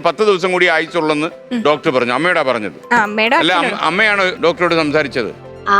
മാത്രമേ പത്ത് ദിവസം കൂടി അയച്ചുള്ളെന്ന് ഡോക്ടർ പറഞ്ഞു. അമ്മയോടാ പറഞ്ഞത്. അല്ല അമ്മയാണ് ഡോക്ടറോട് സംസാരിച്ചത്?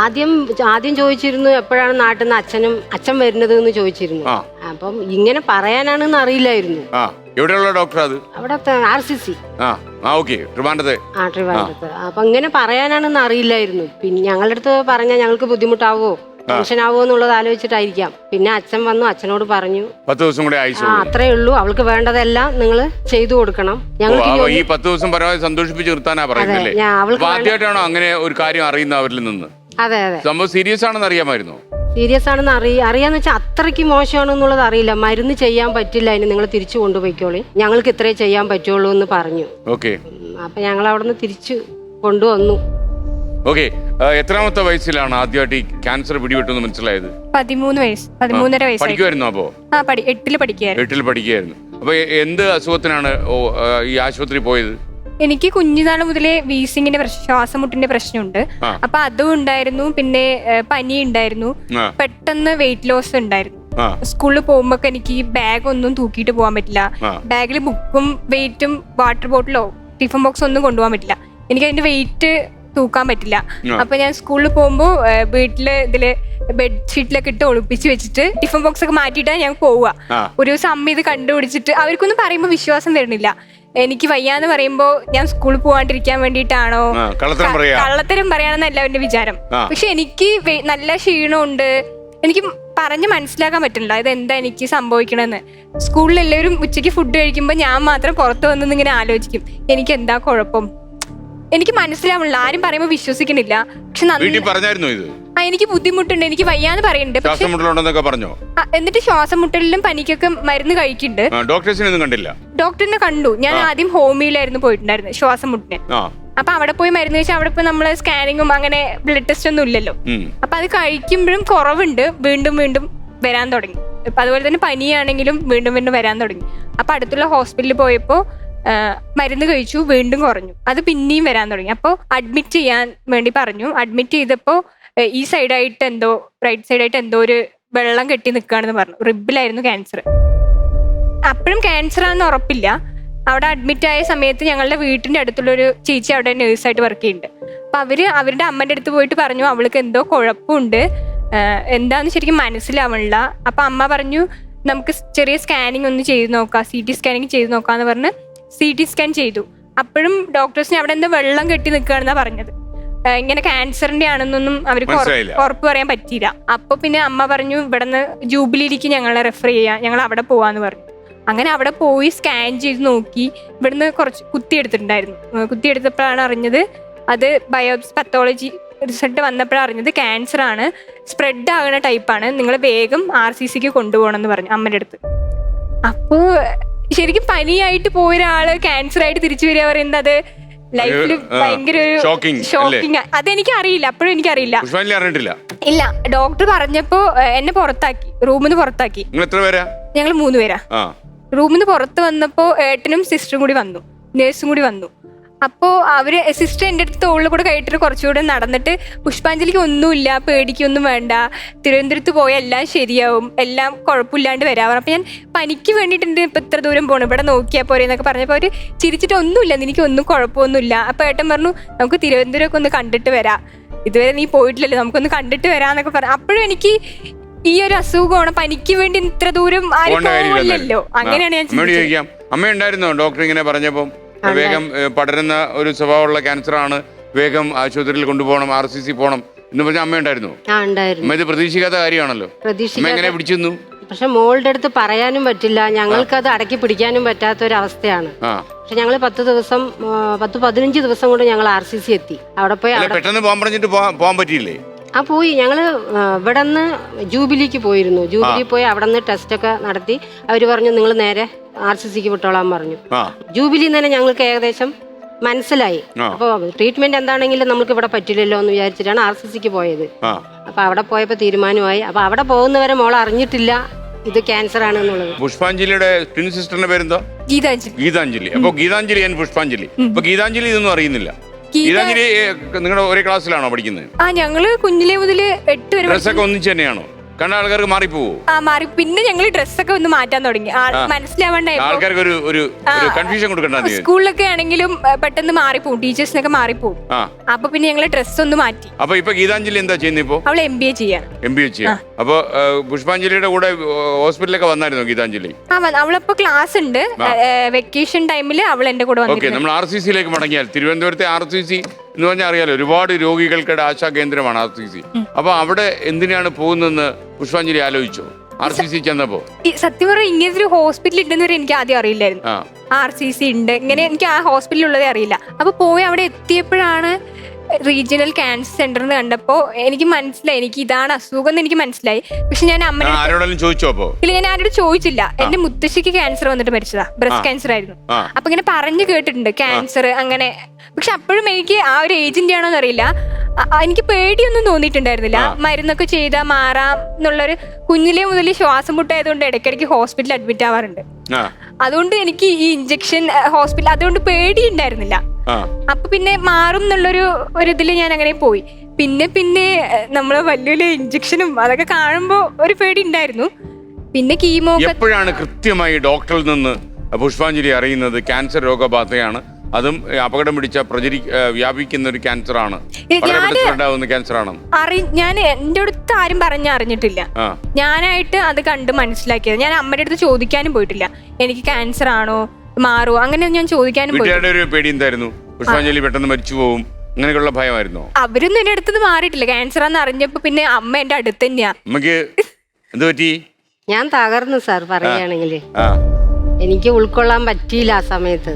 ആദ്യം ആദ്യം ചോദിച്ചിരുന്നു എപ്പോഴാണ് നാട്ടിൽ നിന്ന് അച്ഛനും അച്ഛൻ വരുന്നത് എന്ന് ചോദിച്ചിരുന്നു. അപ്പം ഇങ്ങനെ പറയാനാണെന്ന് അറിയില്ലായിരുന്നു. ആ എവിടെയുള്ള ഡോക്ടർ അത്? അവിടെ ആർ സി സി. ആ ആ ഓക്കെ ട്രിവാൻഡത്തെ ആ ട്രിവാൻഡ്രത്ത്. അപ്പൊ ഇങ്ങനെ പറയാനാണെന്ന് അറിയില്ലായിരുന്നു. പിന്നെ ഞങ്ങളുടെ അടുത്ത് പറഞ്ഞാൽ ഞങ്ങൾക്ക് ബുദ്ധിമുട്ടാവോ? ടെൻഷനാവോ എന്നുള്ളത് ആലോചിച്ചിട്ടായിരിക്കാം. പിന്നെ അച്ഛൻ വന്നു അച്ഛനോട് പറഞ്ഞു. പത്ത് ദിവസം കൂടെ ആ ആയുസുള്ളൂ അത്രേ ഉള്ളൂ. അവൾക്ക് വേണ്ടതെല്ലാം നിങ്ങൾ ചെയ്തു കൊടുക്കണം. ഞങ്ങൾ ഞങ്ങൾക്ക് ഈ പത്ത് ദിവസം പരമാവധി സന്തോഷിപ്പിച്ച് നിർത്താനാ പറയുന്നില്ലേ? ഞാൻ അവൾക്ക് അപ്പൊ ആദ്യമായിട്ടാണോ അങ്ങനെ ഒരു കാര്യം അറിയുന്ന അവരിൽ നിന്ന്? അതെ അതെ. സംഭവം സീരിയസ് ആണെന്ന് അറിയാമായിരുന്നു? സീരിയസ് ആണെന്ന് അറിയ അറിയാന്ന് വെച്ചാൽ അത്രയ്ക്ക് മോശമാണെന്നുള്ളത് അറിയില്ല. മരുന്ന് ചെയ്യാൻ പറ്റില്ല. അതിന് നിങ്ങൾ തിരിച്ചു കൊണ്ടുപോയിക്കോളി. ഞങ്ങൾക്ക് ഇത്രേ ചെയ്യാൻ പറ്റുള്ളൂ എന്ന് പറഞ്ഞു. ഓക്കെ. ഉം, അപ്പൊ ഞങ്ങൾ അവിടെ നിന്ന് തിരിച്ചു കൊണ്ടുവന്നു. ഓക്കെ എത്രാമത്തെ വയസ്സിലാണ് ആദ്യമായിട്ട് ഈ ക്യാൻസർ പിടിപെട്ടെന്ന് മനസ്സിലായത്? പതിമൂന്ന് വയസ്സ് പതിമൂന്നര വയസ്സായി. പഠിക്കുമായിരുന്നു അപ്പോ? ആ പഠി എട്ടിൽ പഠിക്കുകയായിരുന്നു എട്ടിൽ പഠിക്കുകയായിരുന്നു അപ്പൊ എന്ത് അസുഖത്തിനാണ് ഈ ആശുപത്രി പോയത്? എനിക്ക് കുഞ്ഞുനാൾ മുതലേ വീസിങ്ങിന്റെ പ്രശ്നം ശ്വാസമുട്ടിന്റെ പ്രശ്നമുണ്ട്. അപ്പൊ അതും ഉണ്ടായിരുന്നു പിന്നെ പനി ഉണ്ടായിരുന്നു. പെട്ടെന്ന് വെയിറ്റ് ലോസ് ഉണ്ടായിരുന്നു. സ്കൂളിൽ പോകുമ്പോ എനിക്ക് ബാഗ് ഒന്നും തൂക്കിയിട്ട് പോകാൻ പറ്റില്ല. ബാഗിൽ ബുക്കും വെയിറ്റും വാട്ടർ ബോട്ടിലോ ടിഫിൻ ബോക്സ് ഒന്നും കൊണ്ടുപോകാൻ പറ്റില്ല. എനിക്ക് അതിന്റെ വെയിറ്റ് തൂക്കാൻ പറ്റില്ല. അപ്പൊ ഞാൻ സ്കൂളിൽ പോകുമ്പോ ഏഹ്, വീട്ടിൽ ഇതിൽ ബെഡ്ഷീറ്റിലൊക്കെ ഇട്ട് ഒളിപ്പിച്ച് വെച്ചിട്ട് ടിഫിൻ ബോക്സ് ഒക്കെ മാറ്റിയിട്ടാ ഞാൻ പോവുക. ഒരു ദിവസം അമ്മ ഇത് കണ്ടുപിടിച്ചിട്ട് അവർക്കൊന്നും പറയുമ്പോ വിശ്വാസം തരുന്നില്ല. എനിക്ക് വയ്യാന്ന് പറയുമ്പോ ഞാൻ സ്കൂളിൽ പോവാണ്ടിരിക്കാൻ വേണ്ടിയിട്ടാണോ? കള്ളത്തരം പറയാ. കള്ളത്തരം പറയാണെന്നല്ല അവന്റെ വിചാരം. പക്ഷെ എനിക്ക് നല്ല ക്ഷീണമുണ്ട്. എനിക്ക് പറഞ്ഞ് മനസ്സിലാക്കാൻ പറ്റുന്നില്ല. ഇത് എന്താ എനിക്ക് സംഭവിക്കണമെന്ന് സ്കൂളിൽ എല്ലാവരും ഉച്ചയ്ക്ക് ഫുഡ് കഴിക്കുമ്പോൾ ഞാൻ മാത്രം പുറത്ത് വന്നിങ്ങനെ ആലോചിക്കും. എനിക്ക് എന്താ കുഴപ്പം? എനിക്ക് മനസ്സിലാവുന്നില്ല. ആരും പറയുമ്പോൾ വിശ്വസിക്കണില്ല പക്ഷെ വീട്ടിൽ പറഞ്ഞായിരുന്നു ഇത്? ആ, എനിക്ക് ബുദ്ധിമുട്ടുണ്ട്. എനിക്ക് വയ്യാന്ന് പറയുന്നുണ്ട്. പക്ഷെ ശ്വാസം പറഞ്ഞോ? ആ, എന്നിട്ട് ശ്വാസം മുട്ടലിലും പനിക്കൊക്കെ മരുന്ന് കഴിക്കുന്നുണ്ട്. ആ, ഡോക്ടേഴ്സിനൊന്നും കണ്ടില്ല? ഡോക്ടറിനെ കണ്ടു. ഞാൻ ആദ്യം ഹോമിയിലായിരുന്നു പോയിട്ടുണ്ടായിരുന്നു ശ്വാസം മുട്ടിന് ആ. അപ്പൊ അവിടെ പോയി മരുന്ന് വെച്ചാൽ അവിടെ ഇപ്പൊ നമ്മൾ സ്കാനിങ്ങും അങ്ങനെ ബ്ലഡ് ടെസ്റ്റ് ഒന്നും ഇല്ലല്ലോ. ഉം. അപ്പൊ അത് കഴിക്കുമ്പോഴും കുറവുണ്ട്. വീണ്ടും വീണ്ടും വരാൻ തുടങ്ങി. ഇപ്പൊ അതുപോലെ തന്നെ പനിയാണെങ്കിലും വീണ്ടും വീണ്ടും വരാൻ തുടങ്ങി. അപ്പൊ അടുത്തുള്ള ഹോസ്പിറ്റലിൽ പോയപ്പോ മരുന്ന് കഴിച്ചു വീണ്ടും കുറഞ്ഞു. അത് പിന്നെയും വരാൻ തുടങ്ങി. അപ്പോൾ അഡ്മിറ്റ് ചെയ്യാൻ വേണ്ടി പറഞ്ഞു. അഡ്മിറ്റ് ചെയ്തപ്പോൾ ഈ സൈഡായിട്ട് എന്തോ റൈറ്റ് സൈഡായിട്ട് എന്തോ ഒരു വെള്ളം കെട്ടി നിൽക്കുകയാണെന്ന് പറഞ്ഞു. റിബിലായിരുന്നു ക്യാൻസർ അപ്പോഴും ക്യാൻസർ ആണെന്ന് ഉറപ്പില്ല. അവിടെ അഡ്മിറ്റ് ആയ സമയത്ത് ഞങ്ങളുടെ വീട്ടിന്റെ അടുത്തുള്ള ഒരു ചേച്ചി അവിടെ നേഴ്സായിട്ട് വർക്ക് ചെയ്യുന്നുണ്ട്. അപ്പൊ അവർ അവരുടെ അമ്മന്റെ അടുത്ത് പോയിട്ട് പറഞ്ഞു അവൾക്ക് എന്തോ കുഴപ്പമുണ്ട്. എന്താണെന്ന് ശരിക്കും മനസ്സിലാവണില്ല. അപ്പൊ അമ്മ പറഞ്ഞു നമുക്ക് ചെറിയ സ്കാനിങ് ഒന്ന് ചെയ്ത് നോക്കാം. സി ടി സ്കാനിങ് ചെയ്ത് നോക്കാന്ന് പറഞ്ഞ് സി ടി സ്കാൻ ചെയ്തു. അപ്പോഴും ഡോക്ടേഴ്സിന് അവിടെ എന്താ വെള്ളം കെട്ടി നിൽക്കുകയാണെന്നാ പറഞ്ഞത്. ഇങ്ങനെ ക്യാൻസറിന്റെ ആണെന്നൊന്നും അവർക്ക് ഉറപ്പ് പറയാൻ പറ്റിയില്ല. അപ്പൊ പിന്നെ അമ്മ പറഞ്ഞു ഇവിടുന്ന് ജൂബിലിയിലേക്ക് ഞങ്ങളെ റെഫർ ചെയ്യാം. ഞങ്ങൾ അവിടെ പോവാന്ന് പറഞ്ഞു. അങ്ങനെ അവിടെ പോയി സ്കാൻ ചെയ്ത് നോക്കി. ഇവിടുന്ന് കുറച്ച് കുത്തിയെടുത്തിട്ടുണ്ടായിരുന്നു കുത്തി കുത്തിയെടുത്തപ്പോഴാണ് അറിഞ്ഞത് അത് ബയോപ്സ് പത്തോളജി റിസൾട്ട് വന്നപ്പോഴാണ് അറിഞ്ഞത് ക്യാൻസർ ആണ്. സ്പ്രെഡ് ആകുന്ന ടൈപ്പാണ് നിങ്ങൾ വേഗം ആർ സി സിക്ക് കൊണ്ടുപോകണം എന്ന് പറഞ്ഞു അമ്മയുടെ അടുത്ത്. അപ്പോ ശരിക്കും പനിയായിട്ട് പോയ ഒരാൾ ക്യാൻസർ ആയിട്ട് തിരിച്ചു വരിക പറയുന്നത് ലൈഫിൽ ഭയങ്കര ഒരു ഷോക്കിംഗ് ഷോക്കിംഗ് അതെനിക്ക് അറിയില്ല അപ്പോഴും എനിക്ക് അറിയില്ല അറിഞ്ഞിട്ടില്ല? ഇല്ല ഡോക്ടർ പറഞ്ഞപ്പോ എന്നെ പുറത്താക്കി റൂമിൽ നിന്ന് പുറത്താക്കി ഞങ്ങൾ മൂന്ന് പേരാ. റൂമിൽ നിന്ന് പുറത്ത് വന്നപ്പോ ഏട്ടനും സിസ്റ്ററും കൂടി വന്നു നേഴ്സും കൂടി വന്നു. അപ്പോ അവർ സിസ്റ്റർ എന്റെ അടുത്ത് തോളിൽ കൂടെ കയറ്റിട്ട് കുറച്ചുകൂടെ നടന്നിട്ട് പുഷ്പാഞ്ജലിക്ക് ഒന്നുമില്ല പേടിക്കൊന്നും വേണ്ട. തിരുവനന്തപുരത്ത് പോയാൽ എല്ലാം ശരിയാവും. എല്ലാം കുഴപ്പമില്ലാണ്ട് വരാം അപ്പൊ ഞാൻ പനിക്ക് വേണ്ടിയിട്ട് എന്റെ ഇപ്പൊ ഇത്ര ദൂരം പോകണം ഇവിടെ നോക്കിയാൽ പോരെ എന്നൊക്കെ പറഞ്ഞപ്പോൾ അവർ ചിരിച്ചിട്ട് ഒന്നുമില്ല. എനിക്ക് ഒന്നും കുഴപ്പമൊന്നുമില്ല. അപ്പൊ ഏട്ടൻ പറഞ്ഞു നമുക്ക് തിരുവനന്തപുരമൊക്കെ ഒന്ന് കണ്ടിട്ട് വരാം. ഇതുവരെ നീ പോയിട്ടില്ലല്ലോ. നമുക്കൊന്ന് കണ്ടിട്ട് വരാന്നൊക്കെ പറഞ്ഞു. അപ്പോഴും എനിക്ക് ഈ ഒരു അസുഖമാണ്. പനിക്ക് വേണ്ടി ഇത്ര ദൂരം ആരും പോകില്ലല്ലോ അങ്ങനെയാണ് ഞാൻ അമ്മയുണ്ടായിരുന്നോ? ഡോക്ടർ ഇങ്ങനെ പറഞ്ഞപ്പം? വേഗം പടരുന്ന ഒരു സ്വഭാവമുള്ള ക്യാൻസർ ആണ് വേഗം ആശുപത്രിയിൽ കൊണ്ടുപോകണം ആർ സി സി പോകണം എന്ന് പറഞ്ഞ അമ്മ ഉണ്ടായിരുന്നു. അമ്മ ഇത് പ്രതീക്ഷിക്കാത്ത കാര്യമാണല്ലോ. അമ്മ എങ്ങനെ പിടിച്ചിരുന്നു പക്ഷെ മോളുടെ അടുത്ത് പറയാനും പറ്റില്ല. ഞങ്ങൾക്ക് അത് അടക്കി പിടിക്കാനും പറ്റാത്ത ഒരു അവസ്ഥയാണ് പക്ഷെ ഞങ്ങൾ പത്ത് ദിവസം പത്ത് പതിനഞ്ച് ദിവസം കൊണ്ട് ഞങ്ങൾ ആർ സി സി എത്തി. അവിടെ പോയി പെട്ടെന്ന് പോകാൻ പറഞ്ഞിട്ട് പോകാൻ പറ്റിയില്ലേ? ആ പോയി. ഞങ്ങൾ ഇവിടെ നിന്ന് ജൂബിലിക്ക് പോയിരുന്നു. ജൂബിലി പോയി അവിടെ നിന്ന് ടെസ്റ്റ് ഒക്കെ നടത്തി. അവർ പറഞ്ഞു നിങ്ങൾ നേരെ ആർ സി സിക്ക് വിട്ടോളാൻ പറഞ്ഞു. ജൂബിലി ജൂബിലിന്ന് തന്നെ ഞങ്ങൾക്ക് ഏകദേശം മനസ്സിലായി. അപ്പോൾ ട്രീറ്റ്മെന്റ് എന്താണെങ്കിലും നമുക്ക് ഇവിടെ പറ്റില്ലല്ലോ എന്ന് വിചാരിച്ചിട്ടാണ് ആർ സി സിക്ക് പോയത്. ആ. അപ്പൊ അവിടെ പോയപ്പോൾ തീരുമാനമായി. അപ്പൊ അവിടെ പോകുന്നവരെ മോൾ അറിഞ്ഞിട്ടില്ല ഇത് ക്യാൻസർ ആണ് എന്നുള്ളത്. പുഷ്പാഞ്ജലിയുടെ ട്വിൻ സിസ്റ്ററിന്റെ പേരെന്താ ഗീതാഞ്ജലി. ഗീതാഞ്ജലി. അപ്പൊ ഗീതാഞ്ജലി പുഷ്പാഞ്ജലി. അപ്പൊ ഗീതാഞ്ജലി ഇതൊന്നും അറിയുന്നില്ല. നിങ്ങളുടെ ഒരേ ക്ലാസ്സിലാണോ പഠിക്കുന്നത്? ആ ഞങ്ങൾ കുഞ്ഞിലെ മുതൽ എട്ട് വരെ ഡ്രസ്സൊക്കെ ഒന്നിച്ച് തന്നെയാണോ? കണ്ട ആൾക്കാർക്ക് മാറിപ്പോവോ? ആ മാറി. പിന്നെ ഞങ്ങൾ ഡ്രസ്സൊക്കെ ഒന്ന് മാറ്റാൻ തുടങ്ങി. ആ, മനസ്സിലാവണ്ടായപ്പോ ആൾക്കാർക്ക് ഒരു ഒരു ഒരു കൺഫ്യൂഷൻ കൊടുക്കണ്ട നീ സ്കൂളിലൊക്കെ ആണെങ്കിലും ഏ, പെട്ടെന്ന് മാറിപ്പോവും. ടീച്ചേഴ്സിനൊക്കെ മാറിപ്പോവും. ആ. അപ്പൊ പിന്നെ ഞങ്ങൾ ഡ്രസ്സ് ഒന്ന് മാറ്റി. അപ്പൊ ഇപ്പൊ ഗീതാഞ്ജലി എന്താ ചെയ്യുന്നത് ഇപ്പോ? അവൾ എം ബി എ ചെയ്യാൻ എം ബി എച്ച് അപ്പൊ ആ, പുഷ്പാഞ്ജലിയുടെ കൂടെ ഹോസ്പിറ്റലൊക്കെ വന്നായിരുന്നു ഗീതാഞ്ജലി? ആ വന്ന് അവളപ്പോ ക്ലാസ് ഉണ്ട്. വെക്കേഷൻ ടൈമിൽ അവൾ എന്റെ കൂടെ ഓക്കെ വന്നിരുന്നു നമ്മൾ ആർ സി സിയിലേക്ക് മടങ്ങിയാൽ. തിരുവനന്തപുരത്തെ ആർ സി സി എന്ന് പറഞ്ഞാൽ അറിയാലോ ഒരുപാട് രോഗികൾക്കിടെ ആശാ കേന്ദ്രമാണ് ആർ സി സി അപ്പൊ അവിടെ എന്തിനാണ് പോകുന്നതെന്ന് പുഷ്പാഞ്ജലി ആലോചിച്ചോ? ആർ സി സി ചെന്നപ്പോ? സത്യം പറഞ്ഞാൽ ഇങ്ങനത്തെ ഒരു ഹോസ്പിറ്റൽ ഉണ്ടെന്ന് വരെ എനിക്ക് ആദ്യം അറിയില്ലായിരുന്നു. ആർ സി സി ഉണ്ട്. ഇങ്ങനെ എനിക്ക് ആ ഹോസ്പിറ്റലിൽ ഉള്ളതേ അറിയില്ല. അപ്പൊ പോയി അവിടെ എത്തിയപ്പോഴാണ് റീജിയണൽ ക്യാൻസർ സെന്റർ എന്ന് കണ്ടപ്പോ എനിക്ക് മനസ്സിലായി. എനിക്ക് ഇതാണ് അസുഖം എന്ന് എനിക്ക് മനസ്സിലായി. പക്ഷെ ഞാൻ അമ്മ ആരോടെങ്കിലും ചോദിച്ചോ അപ്പോ? ഇല്ല ഞാൻ ആരോട് ചോദിച്ചില്ല. എന്റെ മുത്തശ്ശിക്ക് ക്യാൻസർ വന്നിട്ട് മരിച്ചതാ. ബ്രസ്റ്റ് ക്യാൻസർ ആയിരുന്നു. അപ്പൊ ഇങ്ങനെ പറഞ്ഞു കേട്ടിട്ടുണ്ട് ക്യാൻസർ അങ്ങനെ. പക്ഷെ അപ്പോഴും എനിക്ക് ആ ഒരു ഏജിന്റെ അ- അ- എനിക്ക് പേടിയൊന്നും തോന്നിയിട്ടുണ്ടായിരുന്നില്ല. മരുന്നൊക്കെ ചെയ്താൽ മാറാം എന്നുള്ളൊരു കുഞ്ഞിലെ മുതൽ ശ്വാസം മുട്ടായതുകൊണ്ട് ഇടയ്ക്കിടയ്ക്ക് ഹോസ്പിറ്റലിൽ അഡ്മിറ്റ് ആവാറുണ്ട്. അതുകൊണ്ട് എനിക്ക് ഈ ഇഞ്ചക്ഷൻ ഹോസ്പിറ്റൽ അതുകൊണ്ട് പേടിയുണ്ടായിരുന്നില്ല. ഉണ്ടായിരുന്നില്ല അപ്പൊ പിന്നെ മാറും എന്നുള്ളൊരു ഒരു ഇതിൽ ഞാൻ അങ്ങനെ പോയി. പിന്നെ പിന്നെ നമ്മളെ നമ്മൾ വലിയ വലിയ ഇഞ്ചക്ഷനും അതൊക്കെ കാണുമ്പോൾ ഒരു പേടി ഉണ്ടായിരുന്നു. പിന്നെ കീമോ എപ്പോഴാണ് കൃത്യമായി ഡോക്ടറിൽ നിന്ന് പുഷ്പാഞ്ജലി അറിയുന്നത്? ക്യാൻസർ രോഗബാധയാണ്. അതും അപകടം പിടിച്ച പ്രചരി വ്യാപിക്കുന്ന ഒരു ക്യാൻസർ ആണ് അറി ഞാൻ എന്റെ അടുത്ത് ആരും പറഞ്ഞ അറിഞ്ഞിട്ടില്ല ആ. ഞാനായിട്ട് അത് കണ്ട് മനസ്സിലാക്കിയത്. ഞാൻ അമ്മയുടെ അടുത്ത് ചോദിക്കാനും പോയിട്ടില്ല. എനിക്ക് ക്യാൻസർ ആണോ മാറോ അങ്ങനെ ഞാൻ ചോദിക്കാനും വീട്ടുകാരുടെ ഒരു പേടി എന്തായിരുന്നു? പുഷ്പാഞ്ജലി പെട്ടെന്ന് മരിച്ചു പോകും അങ്ങനെയൊക്കെയുള്ള ഭയമായിരുന്നു? അവരൊന്നും എന്റെ അടുത്ത് മാറിയിട്ടില്ല. ക്യാൻസർ ആണെന്ന് അറിഞ്ഞപ്പോ പിന്നെ അമ്മ എന്റെ അടുത്ത് തന്നെയാ. നമുക്ക് എന്ത് പറ്റി? ഞാൻ തകർന്നു സാർ പറയുകയാണെങ്കിൽ ആ. എനിക്ക് ഉൾക്കൊള്ളാൻ പറ്റിയില്ല ആ സമയത്ത്.